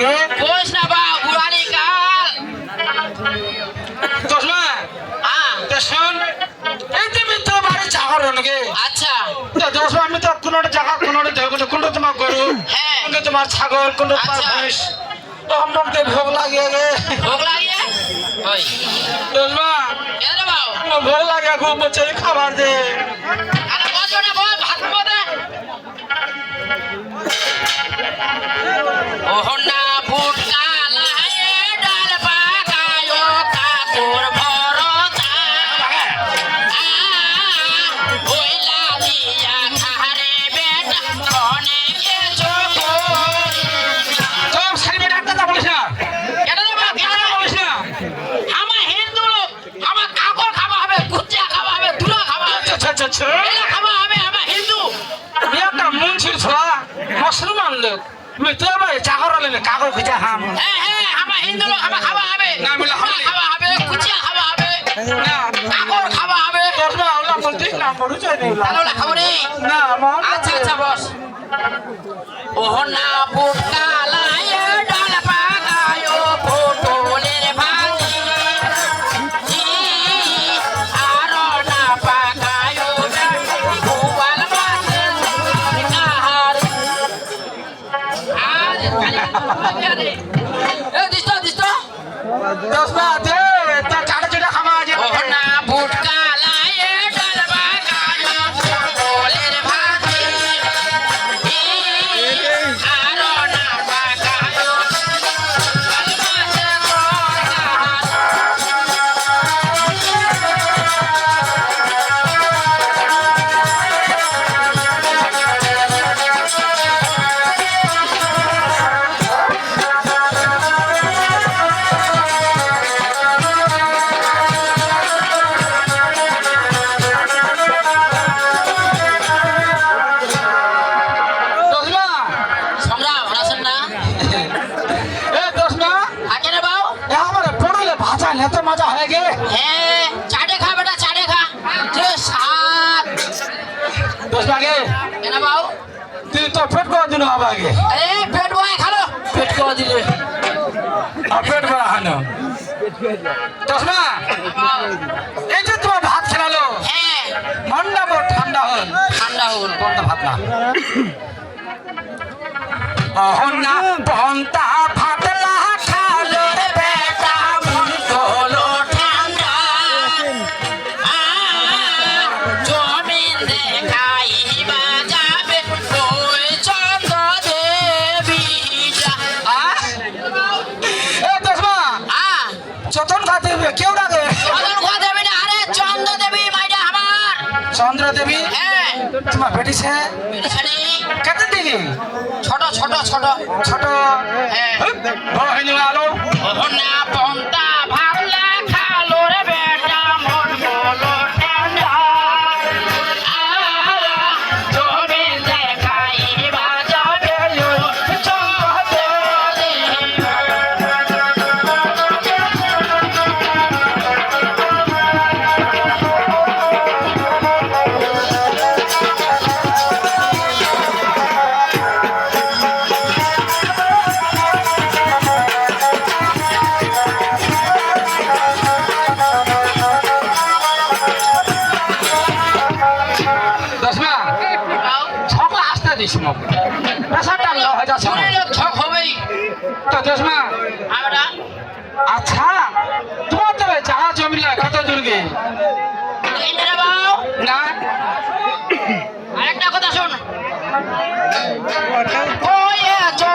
গে। না বা কাল। হ্যাঁ। তো শোন এই যে মিত্র বাড়ি চাকর নাকি আচ্ছা। তো দোস্ত আমি তো কোনো জায়গা কোনো দেখো কোনো তোমার গরু। হ্যাঁ। তোমার ছাগল কোনো তোমার আচ্ছা। ভৈঁস তো আমরা তো ভোগ লাগিয়ে গে। ভোগ লাগিয়ে ওই। দোসমা কেন রে বাবু? আমার ভোগ লাগে খুব খাবার দে। আরে বস ওটা ওহ আলে কাগজ খুঁজে হাম। হ্যাঁ হ্যাঁ আমার হিন্দু লোক আমার খাওয়া হবে। না, আমি ধুলা লাহানি। খাওয়া হবে কুচিয়া খাওয়া হবে। না কাকর খাওয়া হবে। দোসমা ওলা বলতে না মরু চাই দিলা তাহলে খাব না? আমার আচ্ছা আচ্ছা বস। ওহ না পুটকা হবে আগে পেট দিলে। আর ভরা এই যে তোমার ভাত খেলালো। হ্যাঁ। মনটা বড় ঠান্ডা হল। ঠান্ডা হল। কোনটা ভাত না? অহনা চন্দ্র দেবী। হ্যাঁ। তোমার বেটিছে ছেড়ে কত দিলি ছোট ছোট ছোট। ছোট। হ্যাঁ। আলো? না দিস পেশাটা ল যাচ্ছে। আমার। শরীরে ছক হবেই। তো দশমা আমরা আচ্ছা তোমার তো জায়গা জমিলা কত বাবু না। আরেকটা কথা শোন। ওয়ে চো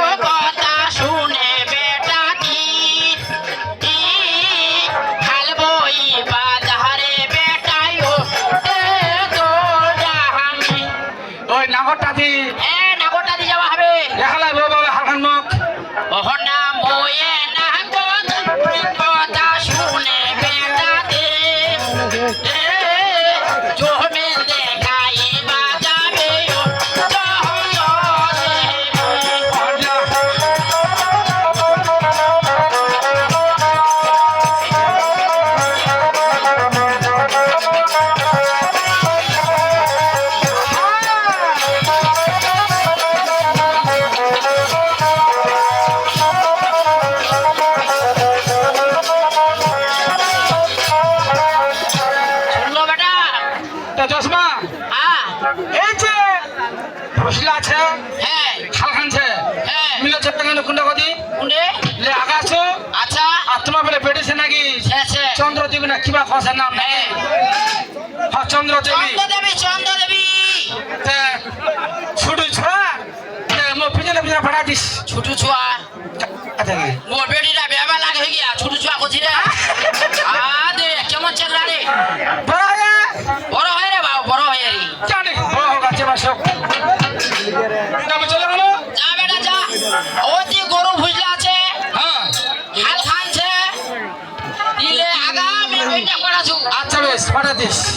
ফসের নাম নেই হ্যাঁ, চন্দ্রদেবী। চন্দ্রদেবী ছোট ছুয়া। মো পিছনে পিছনে ভাড়া দিস। ছোট ছুয়া। মো বেটিটা বেবা লাগে গিয়া ছোট ছুয়া করছি রে আদে কেমন চেকরা রে। বড় হয়ে বড় হয়ে রে বাবা বড় হয়ে রে। জানি বড় হোক আছে বাসক। যা বেটা যা। Yes.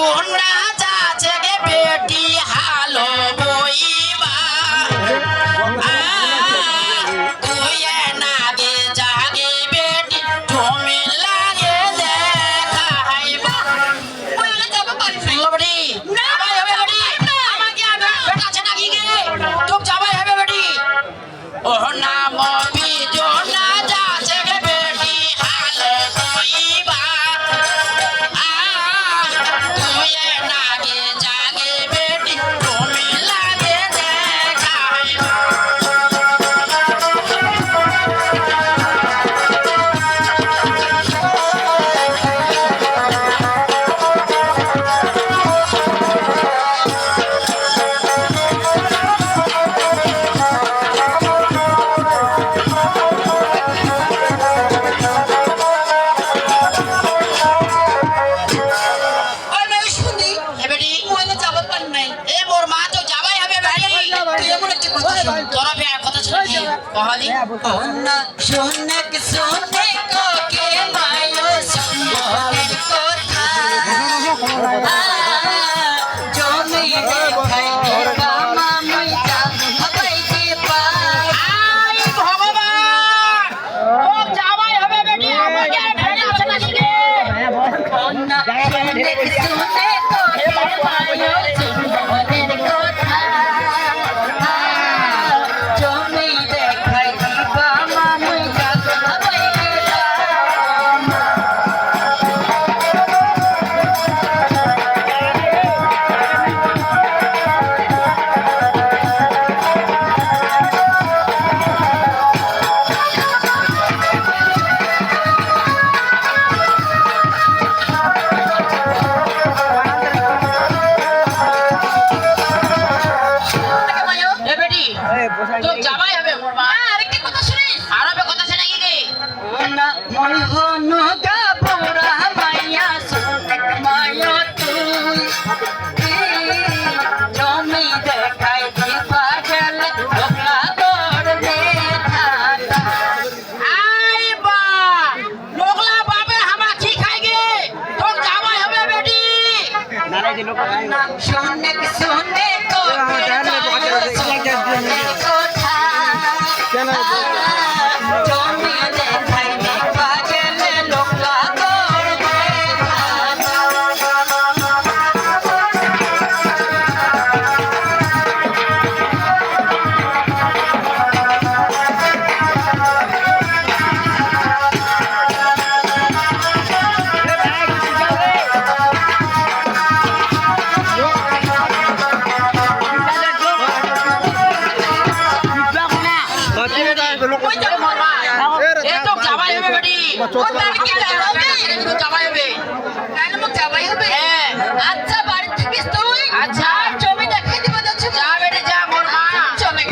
শোনা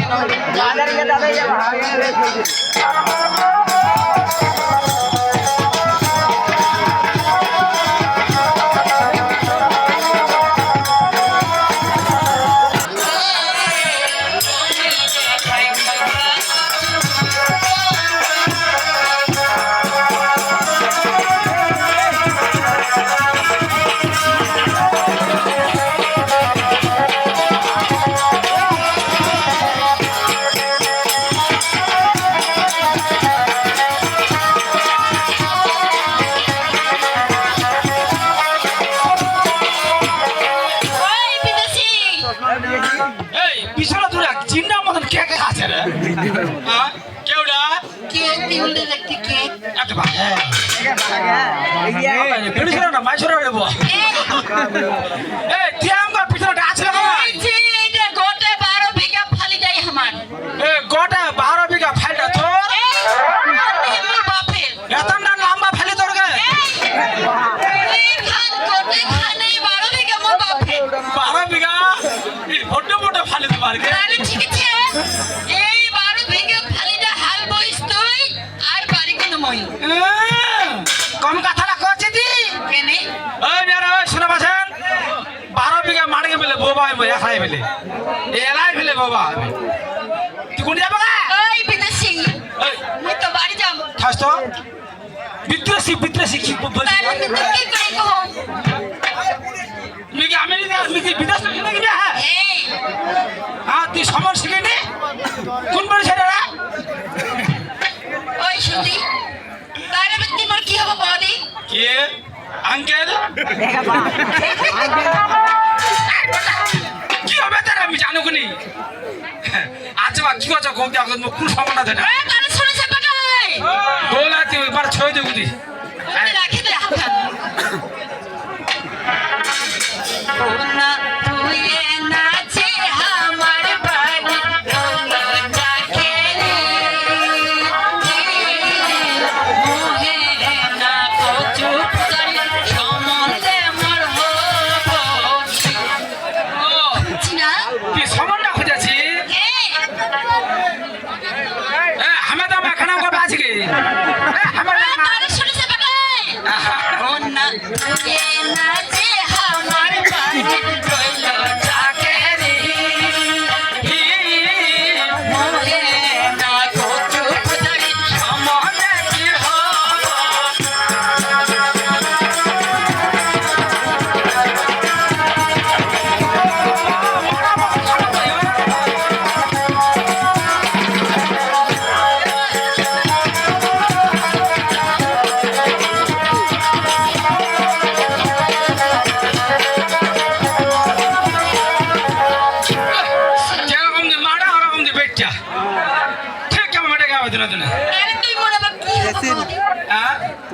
दादा ये दादा ये তিনটে দেখতে কে একটা ভাই পেড়ছিল না মাইছরা দেব এই তিয়াঙ্গা পিছনটা আছে এই যে এটা গোটে বারো বিঘা ফালি যাই আমার এ গোটা বারো বিঘা এত বারো বিঘা ফালে তোমার গে ঠিক আছে কম কথাটা কচ্ছে দি। কেনে ওই মেরা ওই শুনে পাচ্ছেন বারো বিঘা মাটিকে পেলে বোবা হইব একাই পেলে এলাই পেলে বোবা হবে তুই কোন যাবে ওই বিদেশি। মুই তো বাড়ি যাম থাস তো? বিদ্রোসী বিদ্রোসী কি বলছি তাহলে আমি তো কি করে কম তুমি কি আমেরিকা বিদেশ নাকি না? হ্যাঁ তুই সমর শিখে নে কোন বড় ছেলেরা? ওই তাহলে ব্যক্তি মোর কি হবে বদি কে? আঙ্কেল? কি হবে তার? আমি জানো কোনি আচ্ছা বা কি কথা কোন দেখো কোন সমনা দেনা। ওই তাহলে শুনেছে পাকাই বলা তুই এবার ছয় দি রাখি দে হাত না।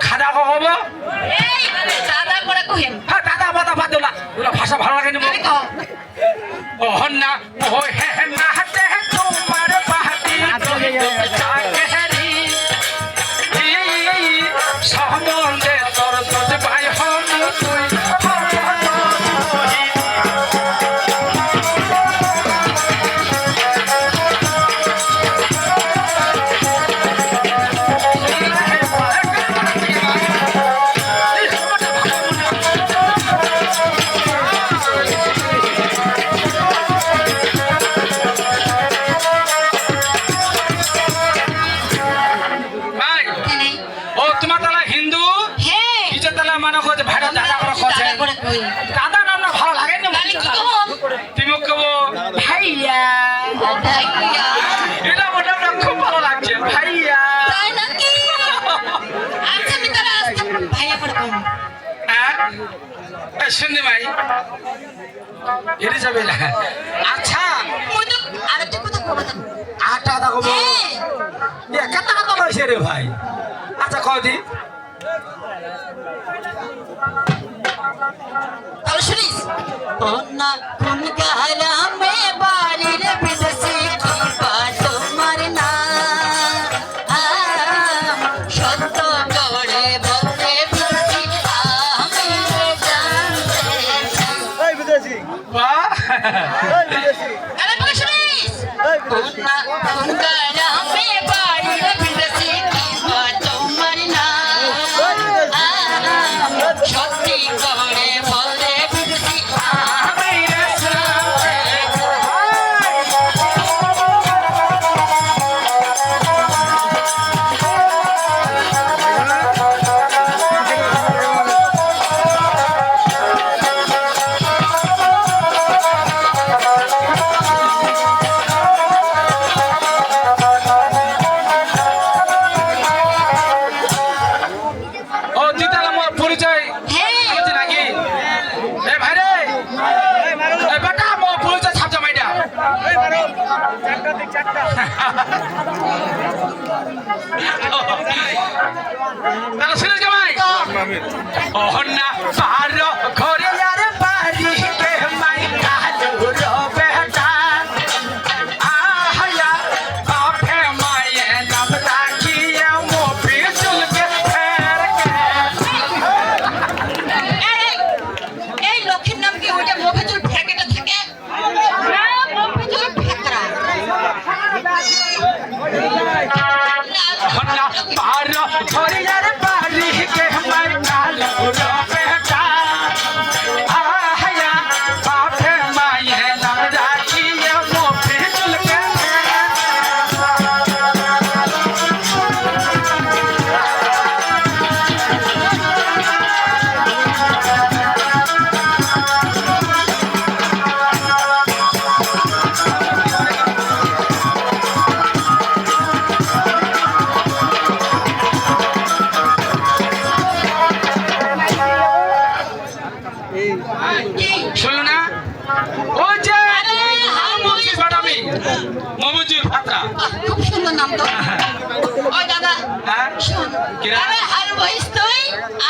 খাদা এই, দাদা করে কহিম। হ্যাঁ দাদা বাদ ওরা ভাষা ভালো লাগে না আরে দাদা করে কহিম। দাদা নাম না ভালো লাগে না? তুমি কব ভাইয়া। এটা মোটা মোটা খুব ভালো লাগছে ভাইয়া? আচ্ছা। হ্যাঁ শুনলি ভাই এটি যাবে না আচ্ছা তো তো। আটা কথা কব হ্যাঁ, এ কত কথা কইছে রে ভাই আচ্ছা কও দি তাহলে শুনিস না কোন গ্রামে বাড়ির বিদেশি কি বা তোমার না। সত্য করে বলতে বিদেশি আমি জানতে বাহ। না কোন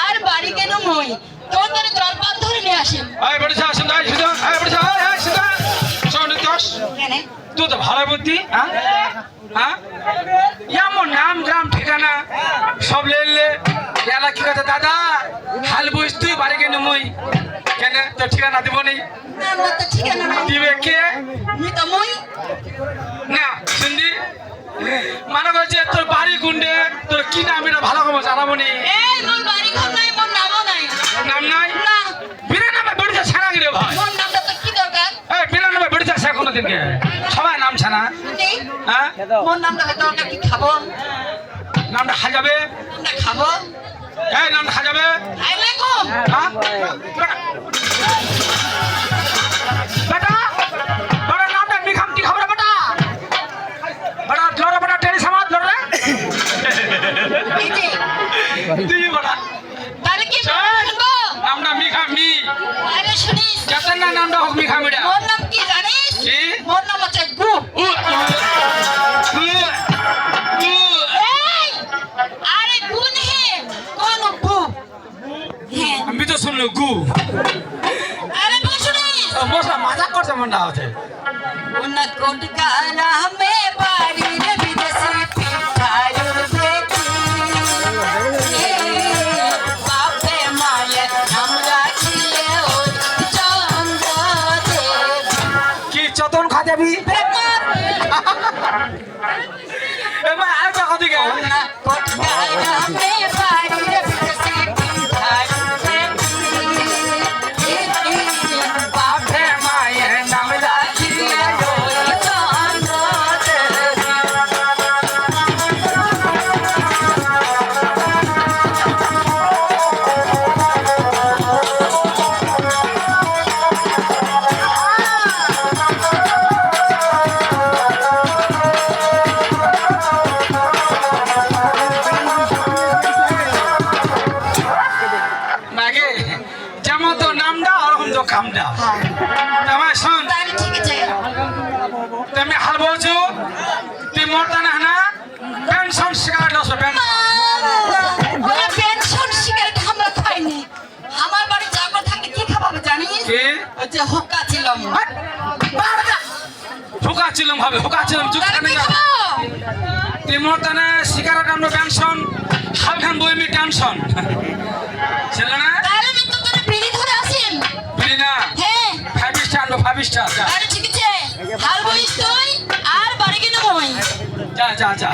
আর বাড়ি কেন মই তোর ধরে জলপান ধরে নিয়ে আসেন। বড় সাহেব শুনতে এই শুনতে এই বড় সাহেব এই শুনতে শোন দোষ তুই তো ভালো বুদ্ধি হ্যাঁ? হ্যাঁ? এমন নাম গ্রাম ঠিকানা সব লেলে এলা কি কথা দাদা? হাল বুঝ তুই বাড়ি কেন মই কেন? তো ঠিকানা দিব নেই না? আমার তো ঠিকানা নাই। দিবে কে? আমি তো মই না শুনদি মানে বলছে তোর বাড়ি গুন্ডে তোর কি নাম এটা ভালো খবর জানাব নি? কোনোদিনকে? সবাই নাম ছাড়া হ্যাঁ? নামটা আমরা খাব? আমরা এই নামটা হাজাবে হ্যাঁ? বেটা বেটা নামটা মিখাম কি খবর বেটা? বেটা লড়ে বেটা টেরি সমাজ লড়ে তুই বেটা। তাহলে কি চল। শুনব নামটা মিখা মি। আরে শুনিস। যাতে না নামটা হোক মিখা মিডা। নাম কি জানিস? কি? মোর নাম হচ্ছে গু আরে গুণ হে কোন গু আমি তো শুনলো গু আরে বল মশা মজা করছে মনটা হচ্ছে উন্না কোটকারা মে বাড়ি রে যাবি বেকার এবার আর কথা দিকে নামটা ওরকম তো কামটা তোমার শোন। তুমি হাল বলছো তুই মরতা না না? পেনশন শিকার দশ পেনশন। সিগারেট আমরা খাইনি আমার বাড়ি যাব থাকলে কি খাব জানিস? যে হুক্কা ছিলাম। হুকা ছিলাম ভাবে হুকা ছিলাম চুপ তাহলে খানে কি খাব? তুই মরতা না শিকার আমরা পেনশন হাল খান বইমি টেনশন ছিল না? না। হ্যাঁ। ফাইভ স্টার আনব ফাইভ স্টার আরে ঠিক আছে। হাল বইস তুই আর বাড়ি কিনে মই যা যা যা।